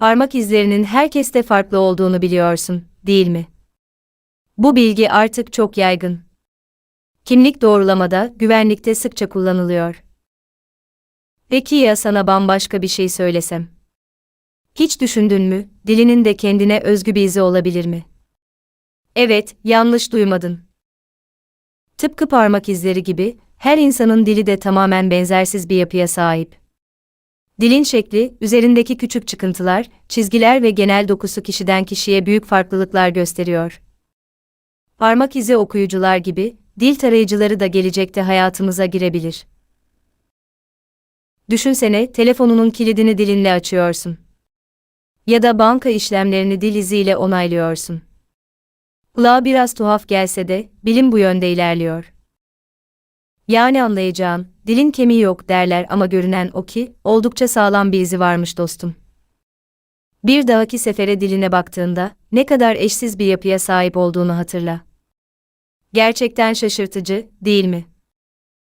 Parmak izlerinin herkeste farklı olduğunu biliyorsun, değil mi? Bu bilgi artık çok yaygın. Kimlik doğrulamada, güvenlikte sıkça kullanılıyor. Peki ya sana bambaşka bir şey söylesem? Hiç düşündün mü, dilinin de kendine özgü bir izi olabilir mi? Evet, yanlış duymadın. Tıpkı parmak izleri gibi, her insanın dili de tamamen benzersiz bir yapıya sahip. Dilin şekli, üzerindeki küçük çıkıntılar, çizgiler ve genel dokusu kişiden kişiye büyük farklılıklar gösteriyor. Parmak izi okuyucular gibi, dil tarayıcıları da gelecekte hayatımıza girebilir. Düşünsene, telefonunun kilidini dilinle açıyorsun. Ya da banka işlemlerini dil iziyle onaylıyorsun. Kulağa biraz tuhaf gelse de, bilim bu yönde ilerliyor. Yani anlayacağın, dilin kemiği yok derler ama görünen o ki, oldukça sağlam bir izi varmış dostum. Bir dahaki sefere diline baktığında, ne kadar eşsiz bir yapıya sahip olduğunu hatırla. Gerçekten şaşırtıcı, değil mi?